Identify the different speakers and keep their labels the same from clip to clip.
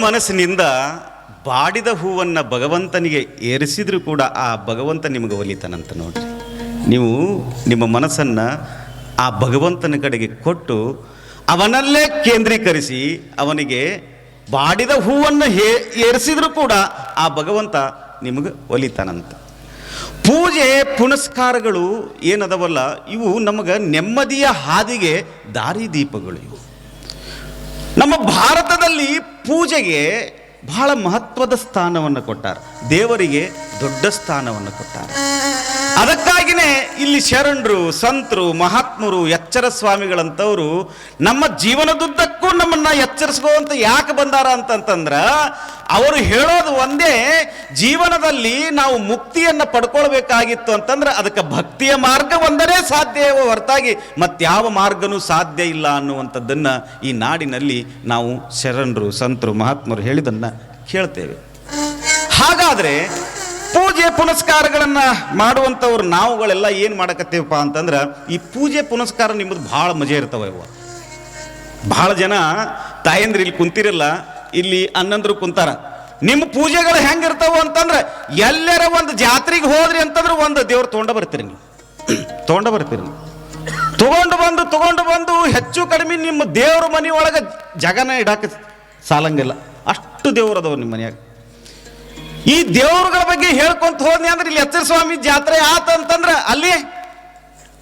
Speaker 1: ಮನಸ್ಸಿನಿಂದ ಬಾಡಿದ ಹೂವನ್ನು ಭಗವಂತನಿಗೆ ಏರಿಸಿದ್ರೂ ಕೂಡ ಆ ಭಗವಂತ ನಿಮಗೆ ಒಲಿತಾನಂತ ನೋಡಿರಿ. ನೀವು ನಿಮ್ಮ ಮನಸ್ಸನ್ನು ಆ ಭಗವಂತನ ಕಡೆಗೆ ಕೊಟ್ಟು ಅವನಲ್ಲೇ ಕೇಂದ್ರೀಕರಿಸಿ ಅವನಿಗೆ ಬಾಡಿದ ಹೂವನ್ನು ಹೇ, ಏರಿಸಿದರೂ ಕೂಡ ಆ ಭಗವಂತ ನಿಮಗೆ ಒಲಿತಾನಂತ. ಪೂಜೆ, ಪುನಸ್ಕಾರಗಳು ಏನದವಲ್ಲ, ಇವು ನಮಗೆ ನೆಮ್ಮದಿಯ ಹಾದಿಗೆ ದಾರಿದೀಪಗಳು ಇವು. ನಮ್ಮ ಭಾರತದಲ್ಲಿ ಪೂಜೆಗೆ ಬಹಳ ಮಹತ್ವದ ಸ್ಥಾನವನ್ನು ಕೊಟ್ಟಾರೆ. ದೇವರಿಗೆ ದೊಡ್ಡ ಸ್ಥಾನವನ್ನು ಕೊಟ್ಟಾರೆ. ಅದಕ್ಕಾಗಿಯೇ ಇಲ್ಲಿ ಶರಣರು, ಸಂತರು, ಮಹಾತ್ಮರು, ಎಚ್ಚರ ಸ್ವಾಮಿಗಳಂಥವ್ರು ನಮ್ಮ ಜೀವನದುದ್ದಕ್ಕೂ ನಮ್ಮನ್ನ ಎಚ್ಚರಿಸ್ಕೋವಂತ ಯಾಕೆ ಬಂದಾರ ಅಂತಂತಂದ್ರ ಅವರು ಹೇಳೋದು ಒಂದೇ, ಜೀವನದಲ್ಲಿ ನಾವು ಮುಕ್ತಿಯನ್ನು ಪಡ್ಕೊಳ್ಬೇಕಾಗಿತ್ತು ಅಂತಂದ್ರೆ ಅದಕ್ಕೆ ಭಕ್ತಿಯ ಮಾರ್ಗ ಒಂದನೇ ಸಾಧ್ಯ ಹೊರತಾಗಿ ಮತ್ಯಾವ ಮಾರ್ಗನೂ ಸಾಧ್ಯ ಇಲ್ಲ ಅನ್ನುವಂಥದ್ದನ್ನ ಈ ನಾಡಿನಲ್ಲಿ ನಾವು ಶರಣರು, ಸಂತರು, ಮಹಾತ್ಮರು ಹೇಳಿದನ್ನ ಕೇಳ್ತೇವೆ. ಹಾಗಾದ್ರೆ ಪೂಜೆ ಪುನಸ್ಕಾರಗಳನ್ನು ಮಾಡುವಂಥವ್ರು ನಾವುಗಳೆಲ್ಲ ಏನು ಮಾಡಕತ್ತೀವಪ್ಪ ಅಂತಂದ್ರೆ ಈ ಪೂಜೆ ಪುನಸ್ಕಾರ ನಿಮ್ಮದು ಭಾಳ ಮಜೆ ಇರ್ತವೆ ಇವ ಭಾಳ ಜನ ತಾಯಂದ್ರೆ ಇಲ್ಲಿ ಕುಂತಿರಲ್ಲ, ಇಲ್ಲಿ ಅನ್ನಂದ್ರು ಕುಂತಾರ. ನಿಮ್ಮ ಪೂಜೆಗಳು ಹೆಂಗಿರ್ತಾವ ಅಂತಂದ್ರೆ ಎಲ್ಲರ ಒಂದು ಜಾತ್ರೆಗೆ ಹೋದ್ರಿ ಅಂತಂದ್ರೆ ಒಂದು ದೇವ್ರು ತೊಗೊಂಡ ಬರ್ತೀರಿ ನೀವು. ತೊಗೊಂಡ ಬರ್ತೀರಿ ತಗೊಂಡು ಬಂದು ತಗೊಂಡು ಬಂದು ಹೆಚ್ಚು ಕಡಿಮೆ ನಿಮ್ಮ ದೇವ್ರ ಮನೆ ಒಳಗೆ ಜಗನ ಇಡಾಕ ಸಾಲಂಗಿಲ್ಲ. ಅಷ್ಟು ದೇವ್ರು ಅದಾವ ನಿಮ್ಮ ಮನ್ಯಾಗ. ಈ ದೇವರುಗಳ ಬಗ್ಗೆ ಹೇಳ್ಕೊಂತ ಹೋದ್ನಿ ಅಂದ್ರೆ ಇಲ್ಲಿ ಎಚ್ಚರ ಸ್ವಾಮಿ ಜಾತ್ರೆ ಆತ ಅಂತಂದ್ರ ಅಲ್ಲಿ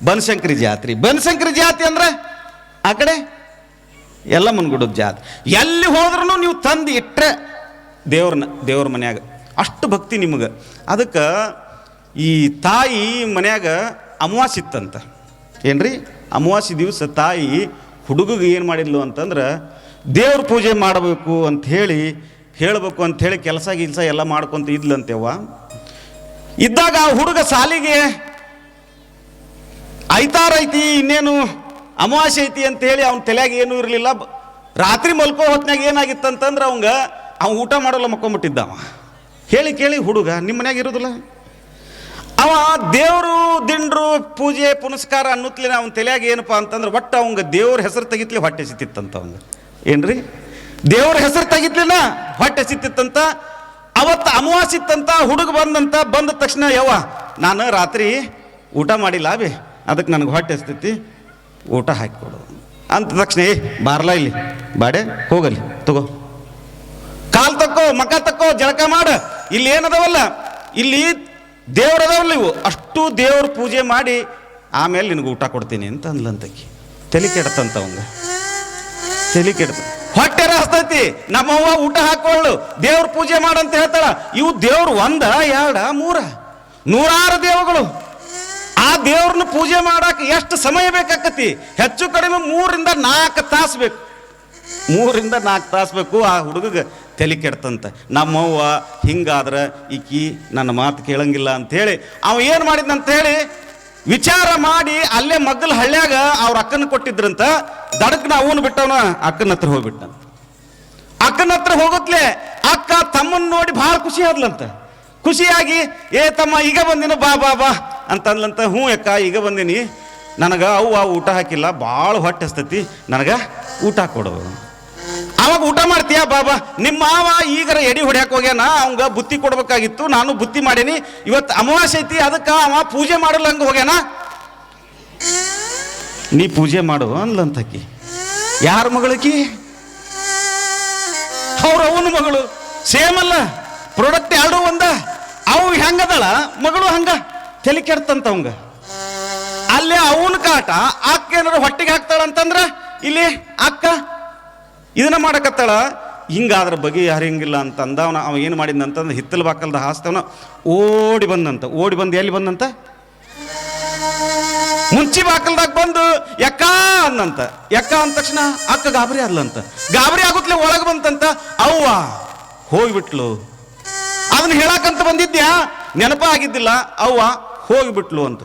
Speaker 1: ಬನಶಂಕರಿ ಜಾತ್ರೆ. ಬನಶಂಕರಿ ಜಾತಿ ಅಂದ್ರೆ ಆ ಕಡೆ ಎಲ್ಲ ಮುನ್ಗುಡದ ಜಾತ್ರೆ. ಎಲ್ಲಿ ಹೋದ್ರೂ ನೀವು ತಂದು ಇಟ್ಟರೆ ದೇವ್ರನ್ನ, ದೇವ್ರ ಮನ್ಯಾಗ. ಅಷ್ಟು ಭಕ್ತಿ ನಿಮಗೆ. ಅದಕ್ಕೆ ಈ ತಾಯಿ ಮನ್ಯಾಗ ಅಮಾವಾಸಿ ಇತ್ತಂತ. ಏನ್ರಿ? ಅಮಾವಾಸಿ ದಿವಸ ತಾಯಿ ಹುಡುಗಗೆ ಏನು ಮಾಡಿದ್ಲು ಅಂತಂದ್ರೆ ದೇವ್ರ ಪೂಜೆ ಮಾಡಬೇಕು ಅಂತ ಹೇಳಿ ಹೇಳಬೇಕು ಅಂಥೇಳಿ ಕೆಲಸ ಗಿಲ್ಸ ಎಲ್ಲ ಮಾಡ್ಕೊಂತ ಇದ್ಲಂತೆವ್ವ. ಇದ್ದಾಗ ಆ ಹುಡುಗ ಸಾಲಿಗೆ ಐತಾರ ಐತಿ ಇನ್ನೇನು ಅಮಾವಾಸ್ಯ ಐತಿ ಅಂತೇಳಿ ಅವ್ನ ತಲೆಯಾಗ ಏನೂ ಇರಲಿಲ್ಲ. ರಾತ್ರಿ ಮಲ್ಕೋ ಹೊತ್ನಾಗ ಏನಾಗಿತ್ತಂತಂದ್ರೆ ಅವಂಗ ಅವ್ನು ಊಟ ಮಾಡಲ್ಲ ಮಕ್ಕೊಂಬಿಟ್ಟಿದ್ದ ಅವ ಹೇಳಿ ಕೇಳಿ ಹುಡುಗ ನಿಮ್ಮ ಮನ್ಯಾಗ ಇರೋದಿಲ್ಲ? ಅವ, ದೇವರು, ದಿಂಡ್ರು, ಪೂಜೆ, ಪುನಸ್ಕಾರ ಅನ್ನುತ್ತಲೇ ಅವನ ತಲೆಯಾಗ ಏನಪ್ಪ ಅಂತಂದ್ರೆ ಒಟ್ಟು ಅವಂಗ ದೇವ್ರ ಹೆಸರು ತೆಗಿತ್ಲಿ ಹೊಟ್ಟೆ ಸಿತ್ತಿತ್ತಂತ ಅವಂಗ. ಏನ್ರಿ? ದೇವ್ರ ಹೆಸರು ತೆಗಿತ್ಲಿನ ಹೊಟ್ಟೆ ಸಿತ್ತಿತ್ತಂತ, ಅವತ್ತು ಅಮವಾಸಿತ್ತಂತ ಹುಡುಗ ಬಂದಂತ, ಬಂದ ತಕ್ಷಣ ಯವ್ವ, ನಾನು ರಾತ್ರಿ ಊಟ ಮಾಡಿಲ್ಲ ಬಿ, ಅದಕ್ಕೆ ನನಗೆ ಹೊಟ್ಟೆ ಹಸ್ತೈತಿ ಊಟ ಹಾಕಿಕೊಡು. ಅಂತ ತಕ್ಷಣ, ಏ, ಬಾರ್ಲಾ ಇಲ್ಲಿ, ಬಾಡೆ, ಹೋಗಲಿ, ತಗೋ. ಕಾಲು ತಕ್ಕೋ, ಮಕ ತಕ್ಕೋ, ಜಳಕ ಮಾಡ. ಇಲ್ಲಿ ಏನದವಲ್ಲ, ಇಲ್ಲಿ ದೇವ್ರದವಲ್ಲ ಇವು. ಅಷ್ಟು ದೇವ್ರ ಪೂಜೆ ಮಾಡಿ, ಆಮೇಲೆ ನಿನಗೆ ಊಟ ಕೊಡ್ತೀನಿ ಅಂತ ಅಂದ್ಲಂತಕಿ. ತಲೆ ಕೆಡತಂತ ಅವಂಗ. ತಲೆ ಕೆಡ್ತ ಹಸ್ತೈತಿ ನಮ್ಮವ್ವ ಊಟ ಹಾಕೊಳ್ಳು ದೇವ್ರ ಪೂಜೆ ಮಾಡಂತ ಹೇಳ್ತಾಳ. ಇವು ದೇವ್ರು ಒಂದ, ಎರಡ, ಮೂರ. ನೂರಾರು ದೇವಗಳು. ಆ ದೇವ್ರನ್ನ ಪೂಜೆ ಮಾಡಕ್ಕೆ ಎಷ್ಟು ಸಮಯ ಬೇಕಾಕತಿ? ಹೆಚ್ಚು ಕಡಿಮೆ ಮೂರಿಂದ ನಾಲ್ಕು ತಾಸು ಬೇಕು. ಮೂರಿಂದ ನಾಲ್ಕು ತಾಸು ಬೇಕು ಆ ಹುಡುಗಗೆ ತಲೆ ಕೆಡ್ತಂತ. ನಮ್ಮವ್ವ ಹಿಂಗಾದ್ರೆ, ಈಕಿ ನನ್ನ ಮಾತು ಕೇಳಂಗಿಲ್ಲ ಅಂಥೇಳಿ, ಅವ ಏನು ಮಾಡಿದ್ನಂತ ಹೇಳಿ ವಿಚಾರ ಮಾಡಿ ಅಲ್ಲೇ ಮಗ್ಗಲ ಹಳ್ಳ್ಯಾಗ ಅವ್ರ ಅಕ್ಕನ ಕೊಟ್ಟಿದ್ರಂತ ದಡಕ್ನ ಅವನು ಬಿಟ್ಟವನ, ಅಕ್ಕನ ಹತ್ರ ಹೋಗ್ಬಿಟ್ಟ ಅಕ್ಕನ ಹತ್ರ ಹೋಗುತ್ತಲೇ ಅಕ್ಕ ತಮ್ಮನ್ ನೋಡಿ ಭಾಳ ಖುಷಿ ಆದ್ಲಂತ. ಖುಷಿಯಾಗಿ, ಏ ತಮ್ಮ, ಈಗ ಬಂದಿನ ಬಾ ಬಾ ಬಾ ಅಂತಂದ್ಲಂತ, ಹ್ಞೂ ಅಕ್ಕ, ಈಗ ಬಂದೀನಿ. ನನಗೆ ಅವ್ವ ಊಟ ಹಾಕಿಲ್ಲ, ಭಾಳ ಹೊಟ್ಟೆ ಹಸ್ತತಿ. ನನಗೆ ಊಟ ಕೊಡು. ಅವಾಗ ಊಟ ಮಾಡ್ತೀಯಾ ಬಾಬಾ ನಿಮ್ಮ ಮಾವ ಈಗರ ಎಡಿ ಹೊಡ್ಯಾಕ ಹೋಗ್ಯಾನ. ಅವಂಗ ಬುತ್ತಿ ಕೊಡ್ಬೇಕಾಗಿತ್ತು. ನಾನು ಬುತ್ತಿ ಮಾಡೀನಿ. ಇವತ್ತು ಅಮಾವಾಸ್ಯೆ ಐತಿ, ಅದಕ್ಕೆ ಅವ ಪೂಜೆ ಮಾಡಲ್ಲ ಹಂಗ ಹೋಗ್ಯಾನ? ನೀ ಪೂಜೆ ಮಾಡು ಅನ್ಲಂತಕಿ ಯಾರ ಮಗಳಕಿ ಅವ್ರ ಅವನ ಮಗಳು. ಸೇಮ್ ಅಲ್ಲ ಪ್ರಾಡಕ್ಟ್ ಎರಡು ಒಂದ. ಅವು ಹೆಂಗದಳ? ಮಗಳು ಹಂಗ, ತಲೆ ಕೆಡ್ತಂತ ಅವಂಗ. ಅಲ್ಲೇ ಅವನ ಕಾಟ, ಅಕ್ಕ ಏನಾರು ಹೊಟ್ಟಿಗೆ ಹಾಕ್ತಾಳ ಅಂತಂದ್ರ, ಇಲ್ಲಿ ಅಕ್ಕ ಇದನ್ನ ಮಾಡಕತ್ತಾಳ. ಹಿಂಗಾದ್ರ ಬಗೆ ಹರಿಂಗಿಲ್ಲ ಅಂತಂದ ಅವನ, ಅವ ಏನು ಮಾಡಿದ್ನಂತಂದ್ರೆ ಹಿತ್ತಲ ಬಾಕಲ್ದ ಹಾಸ್ತವನ ಓಡಿ ಬಂದಂತ. ಓಡಿ ಬಂದು ಎಲ್ಲಿ ಬಂದಂತ? ಮುಂಚಿ ಬಾಕಲ್ದಾಗ ಬಂದು ಯಕ್ಕ ಅಂದಂತ ಯಕ್ಕ ಅಂದ ತಕ್ಷಣ? ಅಕ್ಕ ಗಾಬರಿ ಆದ್ಲಂತ ಗಾಬರಿ ಆಗುತ್ತಲೆ ಒಳಗೆ ಬಂತಂತ ಅವ್ವ ಹೋಗ್ಬಿಟ್ಲು. ಅದನ್ನ ಹೇಳಕ್ಕಂತ ಬಂದಿದ್ಯಾ? ನೆನಪ ಆಗಿದ್ದಿಲ್ಲ ಅವ್ವ ಹೋಗ್ಬಿಟ್ಲು ಅಂತ.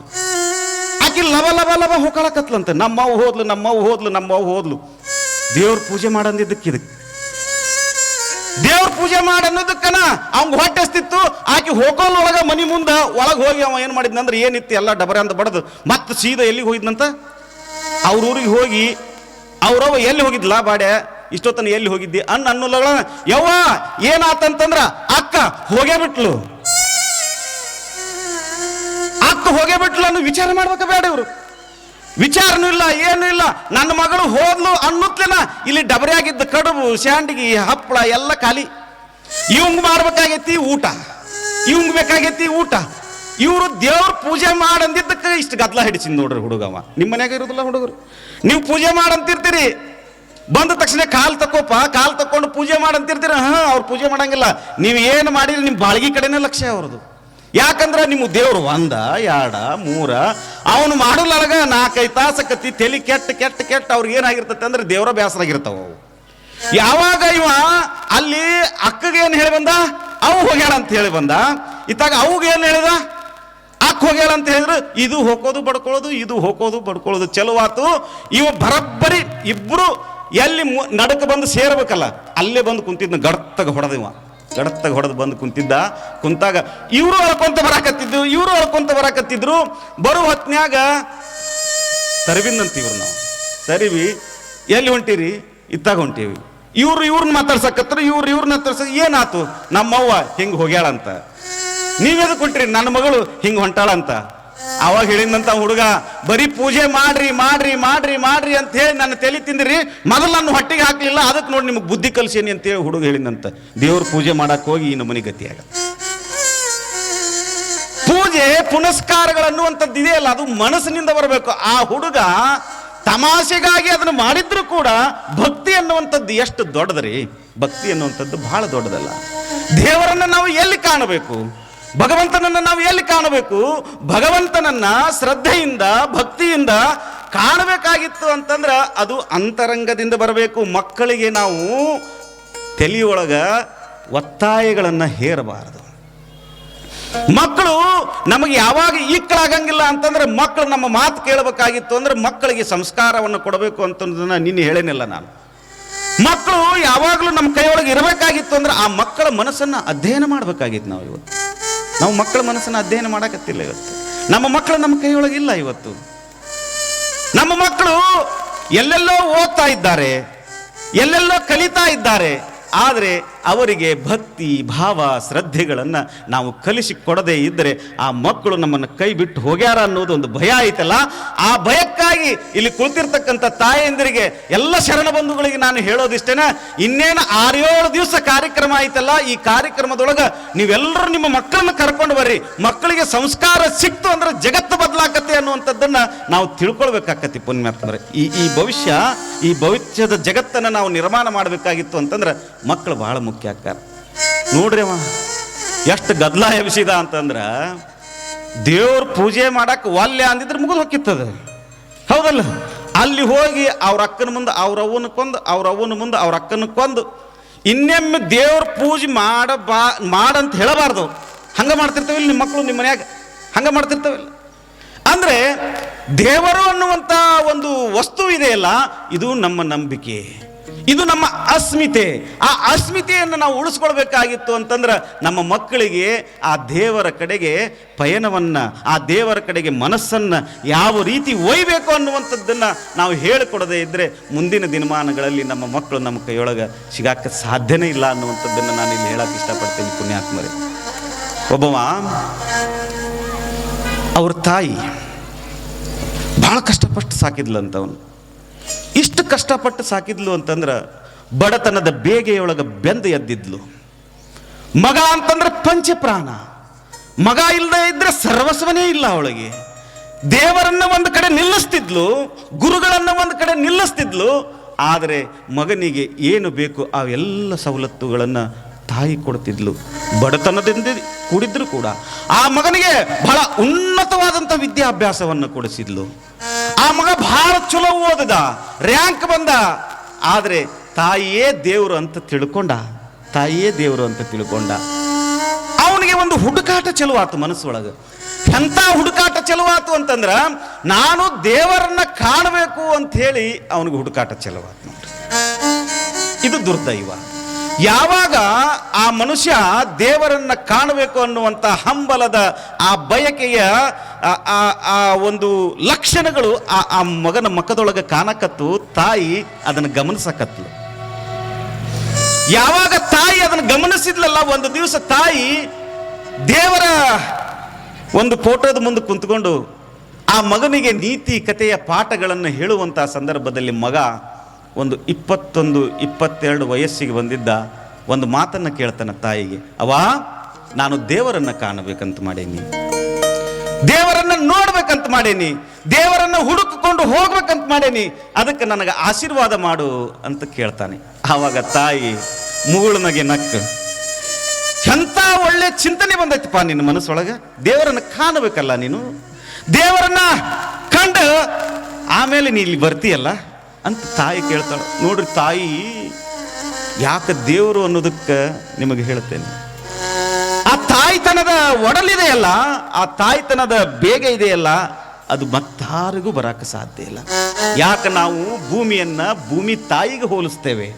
Speaker 1: ಆಕಿ ಲವ ಲವ ಲವ ಹೋಗ್ಕೊಳಕತ್ಲಂತ ನಮ್ಮವ್ ಹೋದ್ಲು ನಮ್ಮವ್ ಹೋದ್ಲು ನಮ್ಮವ್ ಹೋದ್ಲು. ದೇವ್ರ ಪೂಜೆ ಮಾಡಂದಿದ್ದಕ್ಕೆ ಇದಕ್ಕೆ. ದೇವ್ರ ಪೂಜೆ ಮಾಡ ಅನ್ನೋದಕ್ಕನ ಅವ್ನ್ ಹೊಟ್ಟೆಸ್ತಿತ್ತು. ಆಕಿ ಹೋಗೋಲ್ ಒಳಗ ಮನಿ ಮುಂದ ಒಳಗೆ ಹೋಗಿ ಅವ ಏನ್ ಮಾಡಿದ್ನಂದ್ರೆ ಏನಿತ್ತು ಎಲ್ಲ ಡಬರ ಅಂತ ಬಡದು. ಮತ್ತೆ ಸೀದಾ ಎಲ್ಲಿಗೆ ಹೋಗಿದ್ನಂತ? ಅವ್ರ ಊರಿಗೆ ಹೋಗಿ ಅವ್ರವ ಎಲ್ಲಿ ಹೋಗಿದ್ಲಾ ಬಾಡೆ ಇಷ್ಟೊತ್ತನ ಎಲ್ಲಿ ಹೋಗಿದ್ದಿ? ಅನ್ನ ಅನ್ನೋಲ್ಲ ಯವ್ವ, ಏನಾತಂತಂದ್ರ ಅಕ್ಕ ಹೋಗೇ ಬಿಟ್ಲು. ಅಕ್ಕ ಹೋಗೇ ಬಿಟ್ಲು ಅನ್ನೋ ವಿಚಾರ ಮಾಡ್ಬೇಕ ಬೇಡ ಇವರು. ವಿಚಾರನೂ ಇಲ್ಲ, ಏನೂ ಇಲ್ಲ. ನನ್ನ ಮಗಳು ಹೋದ್ಲು ಅನ್ನುತ್ತಲೇನ ಇಲ್ಲಿ ಡಬರಿಯಾಗಿದ್ದ ಕಡುಬು, ಶಾಂಡಿಗೆ, ಹಪ್ಪಳ ಎಲ್ಲ ಖಾಲಿ. ಇವಂಗ್ ಮಾಡ್ಬೇಕಾಗೈತಿ ಊಟ. ಇವಂಗ್ ಬೇಕಾಗೈತಿ ಊಟ. ಇವರು ದೇವ್ರ ಪೂಜೆ ಮಾಡಂದಿದ್ದಕ್ಕೆ ಇಷ್ಟು ಗದ್ಲ ಹಿಡಿಸಿದ್ ನೋಡ್ರಿ ಹುಡುಗವ. ನಿಮ್ಮ ಮನ್ಯಾಗ ಇರೋದಿಲ್ಲ ಹುಡುಗರು. ನೀವು ಪೂಜೆ ಮಾಡಂತಿರ್ತೀರಿ. ಬಂದ ತಕ್ಷಣ ಕಾಲು ತಕ್ಕೋಪ ಕಾಲು ತಕ್ಕೊಂಡು ಪೂಜೆ ಮಾಡಂತಿರ್ತೀರಿ, ಹಾ, ಅವ್ರು ಪೂಜೆ ಮಾಡಂಗಿಲ್ಲ. ನೀವು ಏನು ಮಾಡಿರಿ ನಿಮ್ಮ ಬಾಳ್ಗಿ ಕಡೆನೇ ಲಕ್ಷ್ಯ ಅವ್ರದ್ದು ಯಾಕಂದ್ರ ನಿಮ್ಮ ದೇವ್ರು ಒಂದ, ಎರಡ, ಮೂರ. ಅವನು ಮಾಡಲೊಳಗ ನಾಲ್ಕೈದು ತಾಸಕತ್ತಿ ತಲೆ ಕೆಟ್ಟ ಕೆಟ್ಟ ಕೆಟ್ಟ ಅವ್ರಿಗೆ ಏನಾಗಿರ್ತತೆ ಅಂದ್ರೆ ದೇವರ ಬೇಸರಾಗಿರ್ತಾವ ಅವು. ಯಾವಾಗ ಇವ ಅಲ್ಲಿ ಅಕ್ಕಗೆ ಏನು ಹೇಳಿ ಬಂದ? ಅವು ಹೋಗ್ಯಾಳ ಅಂತ ಹೇಳಿ ಬಂದ. ಇತ್ತಾಗ ಅವಾಗ ಏನು ಹೇಳಿದ? ಅಕ್ಕ ಹೋಗ್ಯಾಳ ಅಂತ ಹೇಳಿದ್ರು, ಇದು ಹೋಗೋದು ಬಡ್ಕೊಳ್ಳೋದು, ಇದು ಹೋಗೋದು ಬಡ್ಕೊಳ್ಳೋದು. ಚಲೋ ಆತು. ಇವ ಬರಬ್ಬರಿ ಇಬ್ರು ಎಲ್ಲಿ ನಡಕ ಬಂದು ಸೇರ್ಬೇಕಲ್ಲ, ಅಲ್ಲೇ ಬಂದು ಕುಂತಿದ್ನ, ಗಡತ್ತಾಗ ಹೊಡೆದ ಇವ. ಗಡತ್ತಾಗ ಹೊಡೆದು ಬಂದು ಕುಂತಿದ್ದ. ಕುಂತಾಗ ಇವರು ಅಳ್ಕೊಂತ ಬರಾಕತ್ತಿದ್ರು, ಇವರು ಅಳ್ಕೊಂತ ಬರಾಕತ್ತಿದ್ರು. ಬರೋ ಹೊತ್ನ್ಯಾಗ ತರಬಿಂದಂತ ಇವ್ರು ನಾವು. ತರಿವಿ, ಎಲ್ಲಿ ಹೊಂಟಿರಿ? ಇತ್ತಾಗ ಹೊಂಟೀವಿ. ಇವ್ರು ಇವ್ರನ್ನ ಮಾತಾಡ್ಸಕತ್ರ, ಇವ್ರು ಇವ್ರನ್ನ ಮಾತಾಡ್ಸ ಏನಾತು? ನಮ್ಮವ್ವ ಹಿಂಗೆ ಹೋಗ್ಯಾಳಂತ. ನೀವೆದಕ್ಕೆ ಕೊಟ್ರಿ ನನ್ನ ಮಗಳು ಹಿಂಗೆ ಹೊಂಟಾಳಂತ ಅವಾಗ ಹೇಳಿದಂತ ಹುಡುಗ, ಬರೀ ಪೂಜೆ ಮಾಡ್ರಿ ಮಾಡ್ರಿ ಮಾಡ್ರಿ ಮಾಡ್ರಿ ಅಂತ ಹೇಳಿ ನನ್ನ ತಲೆ ತಿಂದ್ರಿ. ಮೊದಲು ನನ್ನ ಹೊಟ್ಟೆಗೆ ಹಾಕ್ಲಿಲ್ಲ ಅದಕ್ಕೆ ನೋಡಿ ನಿಮಗೆ ಬುದ್ಧಿ ಕಲ್ಸೇನಿ ಅಂತ ಹೇಳಿ ಹುಡುಗ ಹೇಳಿದಂತ ದೇವ್ರ ಪೂಜೆ ಮಾಡಕ್ ಹೋಗಿ ಈ ನಮನಿ ಗತಿಯಾಗ ಪೂಜೆ ಪುನಸ್ಕಾರಗಳು ಅನ್ನುವಂಥದ್ದು ಇದೆಯಲ್ಲ ಅದು ಮನಸ್ಸಿನಿಂದ ಬರಬೇಕು. ಆ ಹುಡುಗ ತಮಾಷೆಗಾಗಿ ಅದನ್ನು ಮಾಡಿದ್ರು ಕೂಡ ಭಕ್ತಿ ಅನ್ನುವಂಥದ್ದು ಎಷ್ಟು ದೊಡ್ಡದ್ರಿ? ಭಕ್ತಿ ಅನ್ನುವಂಥದ್ದು ಬಹಳ ದೊಡ್ಡದಲ್ಲ. ದೇವರನ್ನ ನಾವು ಎಲ್ಲಿ ಕಾಣಬೇಕು? ಭಗವಂತನನ್ನ ನಾವು ಎಲ್ಲಿ ಕಾಣಬೇಕು? ಭಗವಂತನನ್ನ ಶ್ರದ್ಧೆಯಿಂದ, ಭಕ್ತಿಯಿಂದ ಕಾಣಬೇಕಾಗಿತ್ತು ಅಂತಂದ್ರೆ ಅದು ಅಂತರಂಗದಿಂದ ಬರಬೇಕು. ಮಕ್ಕಳಿಗೆ ನಾವು ತಲೆಯೊಳಗ ಒತ್ತಾಯಗಳನ್ನು ಹೇರಬಾರದು. ಮಕ್ಕಳು ನಮಗೆ ಯಾವಾಗ ಈಕ್ಕಳಾಗಂಗಿಲ್ಲ ಅಂತಂದ್ರೆ ಮಕ್ಕಳು ನಮ್ಮ ಮಾತು ಕೇಳಬೇಕಾಗಿತ್ತು ಅಂದ್ರೆ ಮಕ್ಕಳಿಗೆ ಸಂಸ್ಕಾರವನ್ನು ಕೊಡಬೇಕು ಅಂತಂದನ್ನ ನಿನ್ನೆ ಹೇಳೇನಿಲ್ಲ ನಾನು. ಮಕ್ಕಳು ಯಾವಾಗಲೂ ನಮ್ಮ ಕೈಯೊಳಗೆ ಇರಬೇಕಾಗಿತ್ತು ಅಂದ್ರೆ ಆ ಮಕ್ಕಳ ಮನಸ್ಸನ್ನು ಅಧ್ಯಯನ ಮಾಡಬೇಕಾಗಿತ್ತು ನಾವು ಇವತ್ತು. ನಾವು ಮಕ್ಕಳ ಮನಸ್ಸನ್ನು ಅಧ್ಯಯನ ಮಾಡಕತ್ತಿಲ್ಲ ಇವತ್ತು. ನಮ್ಮ ಮಕ್ಕಳು ನಮ್ಮ ಕೈಯೊಳಗೆ ಇಲ್ಲ ಇವತ್ತು. ನಮ್ಮ ಮಕ್ಕಳು ಎಲ್ಲೆಲ್ಲೋ ಓದ್ತಾ ಇದ್ದಾರೆ, ಎಲ್ಲೆಲ್ಲೋ ಕಲಿತಾ ಇದ್ದಾರೆ, ಆದರೆ ಅವರಿಗೆ ಭಕ್ತಿ, ಭಾವ, ಶ್ರದ್ಧೆಗಳನ್ನು ನಾವು ಕಲಿಸಿ ಕೊಡದೇ ಇದ್ದರೆ ಆ ಮಕ್ಕಳು ನಮ್ಮನ್ನು ಕೈ ಬಿಟ್ಟು ಹೋಗ್ಯಾರ ಅನ್ನೋದು ಒಂದು ಭಯ ಐತಲ್ಲ. ಆ ಭಯಕ್ಕಾಗಿ ಇಲ್ಲಿ ಕುಳಿತಿರ್ತಕ್ಕಂಥ ತಾಯಂದಿರಿಗೆ ಎಲ್ಲ ಶರಣ ಬಂಧುಗಳಿಗೆ ನಾನು ಹೇಳೋದಿಷ್ಟೇನೆ, ಇನ್ನೇನು ಆರೇಳು ದಿವಸ ಕಾರ್ಯಕ್ರಮ ಆಯ್ತಲ್ಲ ಈ ಕಾರ್ಯಕ್ರಮದೊಳಗೆ ನೀವೆಲ್ಲರೂ ನಿಮ್ಮ ಮಕ್ಕಳನ್ನ ಕರ್ಕೊಂಡು ಬರ್ರಿ. ಮಕ್ಕಳಿಗೆ ಸಂಸ್ಕಾರ ಸಿಕ್ತು ಅಂದ್ರೆ ಜಗತ್ತು ಬದಲಾಗತ್ತೆ ಅನ್ನುವಂಥದ್ದನ್ನ ನಾವು ತಿಳ್ಕೊಳ್ಬೇಕಾಕತಿ ಪುಣ್ಯಾತ್ಮರೆ. ಈ ಈ ಭವಿಷ್ಯ, ಈ ಭವಿಷ್ಯದ ಜಗತ್ತನ್ನು ನಾವು ನಿರ್ಮಾಣ ಮಾಡಬೇಕಾಗಿತ್ತು ಅಂತಂದ್ರೆ ಮಕ್ಕಳು ಬಹಳ ಮುಖ್ಯ. ಆಗ್ತಾರೆ ನೋಡ್ರಿ ಅವ, ಎಷ್ಟು ಗದ್ಲ ಎಬ್ಸಿದ ಅಂತಂದ್ರೆ ದೇವ್ರ ಪೂಜೆ ಮಾಡಕ್ಕೆ ಒಲ್ಲೆ ಅಂದಿದ್ರೆ ಮುಗಿದು ಹೋಗಿತ್ತದ ಹೌದಲ್ಲ? ಅಲ್ಲಿ ಹೋಗಿ ಅವ್ರ ಅಕ್ಕನ ಮುಂದೆ ಅವ್ರ ಅವ್ವನ ಕೊಂದು, ಅವ್ರ ಅವ್ವನ ಮುಂದೆ ಅವ್ರ ಅಕ್ಕನ ಕೊಂದು, ಇನ್ನೊಮ್ಮೆ ದೇವ್ರ ಪೂಜೆ ಮಾಡ ಬಾ, ಮಾಡಂತ ಹೇಳಬಾರ್ದು. ಹಂಗ ಮಾಡ್ತಿರ್ತೇವಿಲ್ಲ ನಿಮ್ಮ ಮಕ್ಕಳು ನಿಮ್ಮ ಮನ್ಯಾಗ? ಹಂಗ ಮಾಡ್ತಿರ್ತೇವಿಲ್ಲ ಅಂದ್ರೆ ದೇವರು ಅನ್ನುವಂಥ ಒಂದು ವಸ್ತು ಇದೆಯಲ್ಲ, ಇದು ನಮ್ಮ ನಂಬಿಕೆ. ಇದು ನಮ್ಮ ಅಸ್ಮಿತೆ. ಆ ಅಸ್ಮಿತೆಯನ್ನು ನಾವು ಉಳಿಸ್ಕೊಳ್ಬೇಕಾಗಿತ್ತು ಅಂತಂದ್ರೆ ನಮ್ಮ ಮಕ್ಕಳಿಗೆ ಆ ದೇವರ ಕಡೆಗೆ ಪಯಣವನ್ನು, ಆ ದೇವರ ಕಡೆಗೆ ಮನಸ್ಸನ್ನು ಯಾವ ರೀತಿ ಒಯ್ಬೇಕು ಅನ್ನುವಂಥದ್ದನ್ನು ನಾವು ಹೇಳಿಕೊಡದೇ ಇದ್ದರೆ ಮುಂದಿನ ದಿನಮಾನಗಳಲ್ಲಿ ನಮ್ಮ ಮಕ್ಕಳು ನಮ್ಮ ಕೈಯೊಳಗೆ ಸಿಗಾಕ ಸಾಧ್ಯನೇ ಇಲ್ಲ ಅನ್ನುವಂಥದ್ದನ್ನು ನಾನು ಇಲ್ಲಿ ಹೇಳಕ್ಕೆ ಇಷ್ಟಪಡ್ತೀನಿ ಪುಣ್ಯಾತ್ಮರೇ. ಒಬ್ಬವ, ಅವ್ರ ತಾಯಿ ಭಾಳ ಕಷ್ಟಪಟ್ಟು ಸಾಕಿದ್ಲಂತ ಅವನು ಇಷ್ಟು ಕಷ್ಟಪಟ್ಟು ಸಾಕಿದ್ಲು ಅಂತಂದ್ರೆ ಬಡತನದ ಬೇಗೆಯೊಳಗೆ ಬೆಂದು ಎದ್ದಿದ್ಲು. ಮಗ ಅಂತಂದ್ರೆ ಪಂಚಪ್ರಾಣ. ಮಗ ಇಲ್ಲದೆ ಇದ್ರೆ ಸರ್ವಸ್ವನೇ ಇಲ್ಲ ಅವಳಿಗೆ. ದೇವರನ್ನ ಒಂದು ಕಡೆ ನಿಲ್ಲಿಸ್ತಿದ್ಲು, ಗುರುಗಳನ್ನ ಒಂದು ಕಡೆ ನಿಲ್ಲಿಸ್ತಿದ್ಲು, ಆದರೆ ಮಗನಿಗೆ ಏನು ಬೇಕು ಆ ಎಲ್ಲ ಸವಲತ್ತುಗಳನ್ನು ತಾಯಿ ಕೊಡ್ತಿದ್ಲು. ಬಡತನದಿಂದ ಕೂಡಿದ್ರು ಕೂಡ. ಆ ಮಗನಿಗೆ ಬಹಳ ಉನ್ನತವಾದಂಥ ವಿದ್ಯಾಭ್ಯಾಸವನ್ನು ಕೊಡಿಸಿದ್ಲು. ಆ ಮಗ ಭಾಳ ಚಲೋ ಓದದ ರ್ಯಾಂಕ್ ಬಂದ. ಆದರೆ ತಾಯಿಯೇ ದೇವರು ಅಂತ ತಿಳ್ಕೊಂಡ, ತಾಯಿಯೇ ದೇವರು ಅಂತ ತಿಳ್ಕೊಂಡ. ಅವನಿಗೆ ಒಂದು ಹುಡುಕಾಟ ಚಲುವಾತು ಮನಸ್ಸೊಳಗೆ. ಎಂಥ ಹುಡುಕಾಟ ಚಲುವಾತು ಅಂತಂದ್ರ, ನಾನು ದೇವರನ್ನ ಕಾಣಬೇಕು ಅಂತ ಹೇಳಿ ಅವನಿಗೆ ಹುಡುಕಾಟ ಚಲುವಾತು ಆತು ಇದು ದುರ್ದೈವ. ಯಾವಾಗ ಆ ಮನುಷ್ಯ ದೇವರನ್ನ ಕಾಣಬೇಕು ಅನ್ನುವಂಥ ಹಂಬಲದ ಆ ಬಯಕೆಯ, ಆ ಒಂದು ಲಕ್ಷಣಗಳು ಆ ಆ ಮಗನ ಮಕ್ಕದೊಳಗೆ ಕಾಣಕತ್ತು, ತಾಯಿ ಅದನ್ನು ಗಮನಿಸಕತ್ಲು ಯಾವಾಗ ತಾಯಿ ಅದನ್ನು ಗಮನಿಸಿದ್ಲಲ್ಲ, ಒಂದು ದಿವಸ ತಾಯಿ ದೇವರ ಒಂದು ಫೋಟೋದ ಮುಂದೆ ಕುಂತ್ಕೊಂಡು ಆ ಮಗನಿಗೆ ನೀತಿ ಕಥೆಯ ಪಾಠಗಳನ್ನು ಹೇಳುವಂತಹ ಸಂದರ್ಭದಲ್ಲಿ ಮಗ ಒಂದು ಇಪ್ಪತ್ತೊಂದು, ಇಪ್ಪತ್ತೆರಡು ವಯಸ್ಸಿಗೆ ಬಂದಿದ್ದ ಒಂದು ಮಾತನ್ನು ಕೇಳ್ತಾನೆ ತಾಯಿಗೆ. ಅವಾ ನಾನು ದೇವರನ್ನು ಕಾಣಬೇಕಂತ ಮಾಡೇನಿ. ದೇವರನ್ನ ನೋಡ್ಬೇಕಂತ ಮಾಡೇನಿ. ದೇವರನ್ನ ಹುಡುಕಿಕೊಂಡು ಹೋಗ್ಬೇಕಂತ ಮಾಡೇನಿ. ಅದಕ್ಕೆ ನನಗೆ ಆಶೀರ್ವಾದ ಮಾಡು ಅಂತ ಕೇಳ್ತಾನೆ. ಆವಾಗ ತಾಯಿ ಮುಗುಳ್ನಗೆ ನಕ್ಕ, ಎಂಥ ಒಳ್ಳೆ ಚಿಂತನೆ ಬಂದೈತಪ್ಪ ನಿನ್ನ ಮನಸ್ಸೊಳಗೆ? ದೇವರನ್ನ ಕಾಣಬೇಕಲ್ಲ ನೀನು? ದೇವರನ್ನ ಕಂಡು ಆಮೇಲೆ ನೀ ಇಲ್ಲಿ ಬರ್ತೀಯಲ್ಲ? ಅಂತ ತಾಯಿ ಕೇಳ್ತಾಳೆ. ನೋಡ್ರಿ ತಾಯಿ ಯಾಕೆ ದೇವರು ಅನ್ನೋದಕ್ಕೆ ನಿಮಗೆ ಹೇಳ್ತೇನೆ ಆ ತಾಯ್ತನದ ಒಡಲಿದೆಯಲ್ಲ ಆ ತಾಯ್ತನದ ಬೇಗ ಇದೆಯಲ್ಲ, ಅದು ಮತ್ತಾರಿಗೂ ಬರಕ್ಕೆ ಸಾಧ್ಯ ಇಲ್ಲ. ಯಾಕೆ ನಾವು ಭೂಮಿಯನ್ನ ಭೂಮಿ ತಾಯಿಗೆ ಹೋಲಿಸ್ತೇವೆ.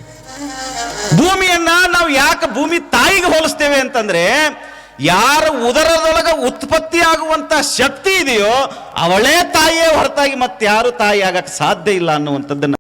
Speaker 1: ಭೂಮಿಯನ್ನ ನಾವು ಯಾಕೆ ಭೂಮಿ ತಾಯಿಗೆ ಹೋಲಿಸ್ತೇವೆ ಅಂತಂದ್ರೆ, ಯಾರ ಉದರದೊಳಗ ಉತ್ಪತ್ತಿ ಆಗುವಂತ ಶಕ್ತಿ ಇದೆಯೋ ಅವಳೇ ತಾಯಿಯೇ ಹೊರತಾಗಿ ಮತ್ತೆ ಯಾರು ತಾಯಿ ಆಗಕ್ಕೆ ಸಾಧ್ಯ ಇಲ್ಲ ಅನ್ನುವಂಥದ್ದನ್ನ